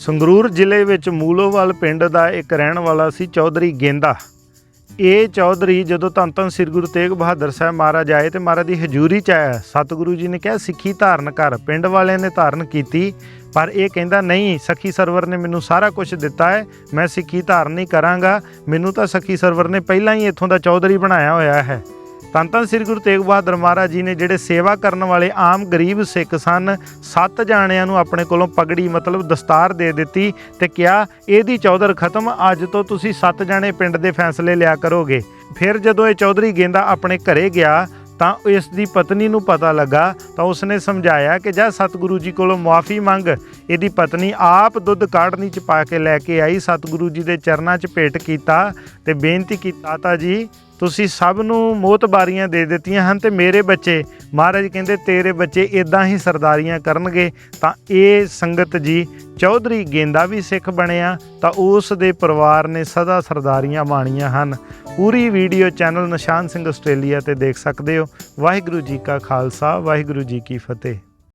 ਸੰਗਰੂਰ ਜ਼ਿਲ੍ਹੇ ਵਿੱਚ ਮੂਲੋਵਾਲ ਪਿੰਡ ਦਾ ਇੱਕ ਰਹਿਣ ਵਾਲਾ ਸੀ ਚੌਧਰੀ ਗੇਂਦਾ। ਇਹ ਚੌਧਰੀ ਜਦੋਂ ਧੰਨ ਧੰਨ ਸ੍ਰੀ ਗੁਰੂ ਤੇਗ ਬਹਾਦਰ ਸਾਹਿਬ ਮਹਾਰਾਜ ਆਏ ਤੇ ਮਹਾਰਾਜ ਦੀ ਹਜ਼ੂਰੀ ਚ ਆਇਆ, ਸਤਿਗੁਰੂ ਜੀ ਨੇ ਕਿਹਾ, ਸਿੱਖੀ ਧਾਰਨ ਕਰ। ਪਿੰਡ ਵਾਲਿਆਂ ਨੇ ਧਾਰਨ ਕੀਤੀ, ਪਰ ਇਹ ਕਹਿੰਦਾ, ਨਹੀਂ, ਸਖੀ ਸਰਵਰ ਨੇ ਮੈਨੂੰ ਸਾਰਾ ਕੁਝ ਦਿੱਤਾ ਹੈ, ਮੈਂ ਸਿੱਖੀ ਧਾਰਨ ਨਹੀਂ ਕਰਾਂਗਾ। ਮੈਨੂੰ ਤਾਂ ਸਖੀ ਸਰਵਰ ਨੇ ਪਹਿਲਾਂ ਹੀ ਇੱਥੋਂ ਦਾ ਚੌਧਰੀ ਬਣਾਇਆ ਹੋਇਆ ਹੈ। ਧੰਨ ਧੰਨ ਸ੍ਰੀ ਗੁਰੂ ਤੇਗ ਬਹਾਦਰ ਮਹਾਰਾਜ ਜੀ ਨੇ ਜਿਹੜੇ ਸੇਵਾ ਕਰਨ ਵਾਲੇ ਆਮ ਗਰੀਬ ਸਿੱਖ ਸਨ, ਸੱਤ ਜਾਣਿਆਂ ਨੂੰ ਆਪਣੇ ਕੋਲੋਂ ਪਗੜੀ ਮਤਲਬ ਦਸਤਾਰ ਦੇ ਦਿੱਤੀ ਤੇ ਕਿਹਾ, ਇਹਦੀ ਚੌਧਰ ਖਤਮ, ਅੱਜ ਤੋਂ ਤੁਸੀਂ ਸੱਤ ਜਾਣੇ ਪਿੰਡ ਦੇ ਫੈਸਲੇ ਲਿਆ ਕਰੋਗੇ। ਫਿਰ ਜਦੋਂ ਇਹ ਚੌਧਰੀ ਗੇਂਦਾ ਆਪਣੇ ਘਰੇ ਗਿਆ, ਤਾਂ ਇਸ ਦੀ ਪਤਨੀ ਨੂੰ ਪਤਾ ਲੱਗਾ, ਤਾਂ ਉਸਨੇ ਸਮਝਾਇਆ ਕਿ ਜਾ ਸਤਿਗੁਰੂ ਜੀ ਕੋਲੋਂ ਮੁਆਫੀ ਮੰਗ। ਇਹਦੀ ਪਤਨੀ ਆਪ ਦੁੱਧ ਕਾੜਨੀ ਚ ਪਾ ਕੇ ਲੈ ਕੇ ਆਈ, ਸਤਿਗੁਰੂ ਜੀ ਦੇ ਚਰਨਾਂ 'ਚ ਭੇਟ ਕੀਤਾ ਤੇ ਬੇਨਤੀ ਕੀਤਾ ਤਾ ਜੀ ਤੁਸੀਂ ਸਭ ਨੂੰ ਮੋਤਬਾਰੀਆਂ ਦੇ ਦਿੱਤੀਆਂ ਹਨ ਤੇ ਮੇਰੇ ਬੱਚੇ, ਮਹਾਰਾਜ ਕਹਿੰਦੇ ਤੇਰੇ ਬੱਚੇ ਇਦਾਂ ਹੀ ਸਰਦਾਰੀਆਂ ਕਰਨਗੇ, ਤਾਂ ਇਹ ਸੰਗਤ ਜੀ ਚੌਧਰੀ ਗੇਂਦਾ ਵੀ ਸਿੱਖ ਬਣਿਆ, ਤਾਂ ਉਸ ਦੇ ਪਰਿਵਾਰ ਨੇ ਸਦਾ ਸਰਦਾਰੀਆਂ ਮਾਣੀਆਂ ਹਨ। ਪੂਰੀ video channel Nishan Singh Australia ਤੇ ਦੇਖ ਸਕਦੇ ਹੋ। ਵਾਹਿਗੁਰੂ ਜੀ ਕਾ ਖਾਲਸਾ, ਵਾਹਿਗੁਰੂ ਜੀ ਕੀ ਫਤਿਹ।